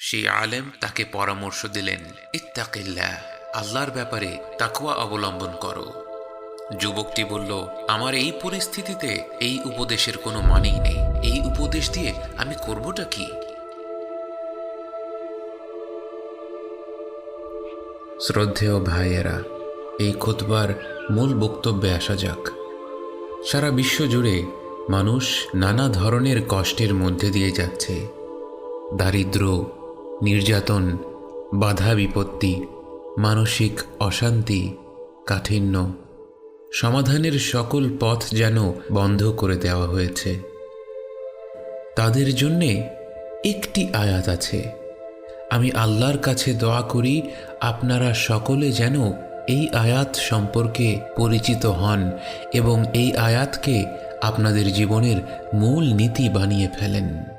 সেই আলেম তাকে পরামর্শ দিলেন, ইত্তাকিল্লাহ, আল্লাহর ব্যাপারে তাকুয়া অবলম্বন করো। যুবকটি বলল, আমার এই পরিস্থিতিতে এই উপদেশের কোনো মানেই নেই। এই উপদেশ দিয়ে আমি করবটা কি? শ্রদ্ধেয় ভাইয়েরা, এই খুতবার মূল বক্তব্যে আসা যাক। সারা বিশ্ব জুড়ে মানুষ নানা ধরনের কষ্টের মধ্যে দিয়ে যাচ্ছে। দারিদ্র নির্যাতন, বাধা বিপত্তি, মানসিক অশান্তি, কাঠিন্য সমাধানের সকল পথ যেন বন্ধ করে দেওয়া হয়েছে। তাদের জন্যে একটি আয়াত আছে। আমি আল্লাহর কাছে দোয়া করি, আপনারা সকলে যেন এই আয়াত সম্পর্কে পরিচিত হন এবং এই আয়াতকে আপনাদের জীবনের মূল নীতি বানিয়ে ফেলেন।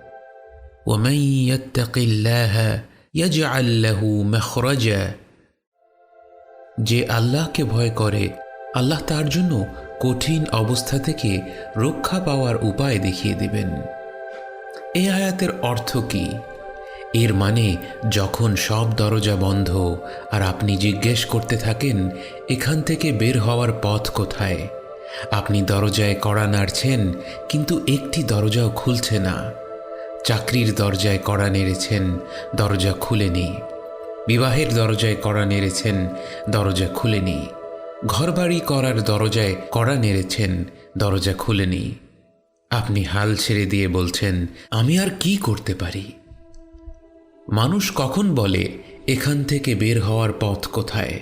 ومن يتق الله يجعل له مخرجا যে আল্লাহকে ভয় করে আল্লাহ তার জন্য কঠিন অবস্থা থেকে রক্ষা পাওয়ার উপায় দেখিয়ে দিবেন এই আয়াতের অর্থ কি এর মানে যখন সব দরজা বন্ধ আর আপনি জিজ্ঞেস করতে থাকেন এখান থেকে বের হওয়ার পথ কোথায় আপনি দরজায় কড়া নাড়ছেন কিন্তু একটি দরজাও খুলছে না চাকরির দরজায় কড়া নেড়েছেন, দরজা খুলেনি। বিবাহের দরজায় কড়া নেড়েছেন, দরজা খুলেনি। ঘরবাড়ি করার দরজায় কড়া নেড়েছেন, দরজা খুলেনি। আপনি হাল ছেড়ে দিয়ে বলছেন, আমি আর কি করতে পারি? মানুষ কখন বলে, এখান থেকে বের হওয়ার পথ কোথায়?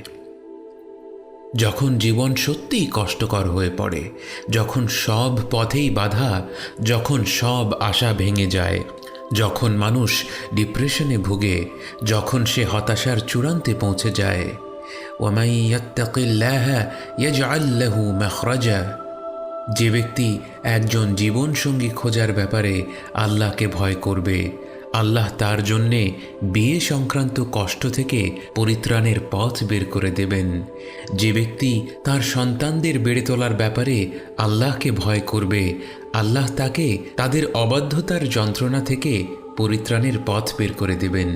যখন জীবন সত্যিই কষ্টকর হয়ে পড়ে, যখন সব পথেই বাধা, যখন সব আশা ভেঙে যায়, যখন মানুষ ডিপ্রেশনে ভুগে, যখন সে হতাশার চূড়ান্তে পৌঁছে যায় যে ব্যক্তি একজন জীবনসঙ্গী খোঁজার ব্যাপারে আল্লাহকে ভয় করবে আল্লাহ তার জন্যে বিয়ে সংক্রান্ত কষ্ট থেকে পরিত্রাণের পথ বের করে দেবেন। যে ব্যক্তি তার সন্তানদের বেড়ে তোলার ব্যাপারে আল্লাহকে ভয় করবে, আল্লাহ তাকে তাদের অবাধ্যতার যন্ত্রণা থেকে পরিত্রাণের পথ বের করে দেবেন।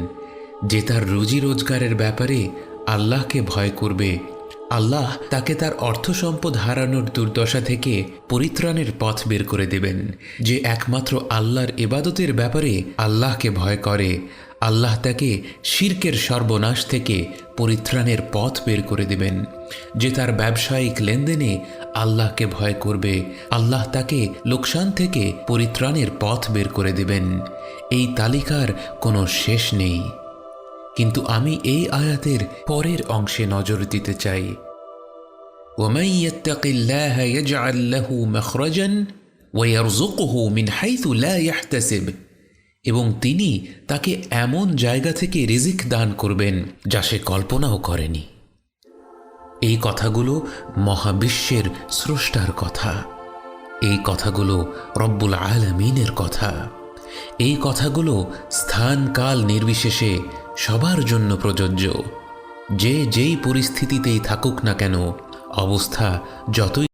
যে তার রুজি রোজগারের ব্যাপারে আল্লাহকে ভয় করবে আল্লাহ তাকে তার অর্থ সম্পদ হারানোর দুর্দশা থেকে পরিত্রাণের পথ বের করে দেবেন, যে একমাত্র আল্লাহর এবাদতের ব্যাপারে আল্লাহকে ভয় করে। আল্লাহ তাকে শির্কের সর্বনাশ থেকে পরিত্রাণের পথ বের করে দেবেন, যে তার ব্যবসায়িক লেনদেনে আল্লাহকে ভয় করবে। আল্লাহ তাকে লোকসান থেকে পরিত্রাণের পথ বের করে দেবেন। এই তালিকার কোনো শেষ নেই। কিন্তু আমি এই আয়াতের পরের অংশে নজর দিতে চাই ومن يتق الله يجعل له مخرجا ويرزقه من حيث لا يحتسب এবং তিনি তাকে এমন জায়গা থেকে রিজিক দান করবেন যা সে কল্পনাও করেনি এই কথাগুলো মহাবিশ্বের স্রষ্টার কথা এই কথাগুলো রব্বুল আলমিনের কথা এই কথাগুলো স্থান কাল নির্বিশেষে সবার জন্য প্রযোজ্য। যে যেই পরিস্থিতিতেই থাকুক না কেন অবস্থা যতই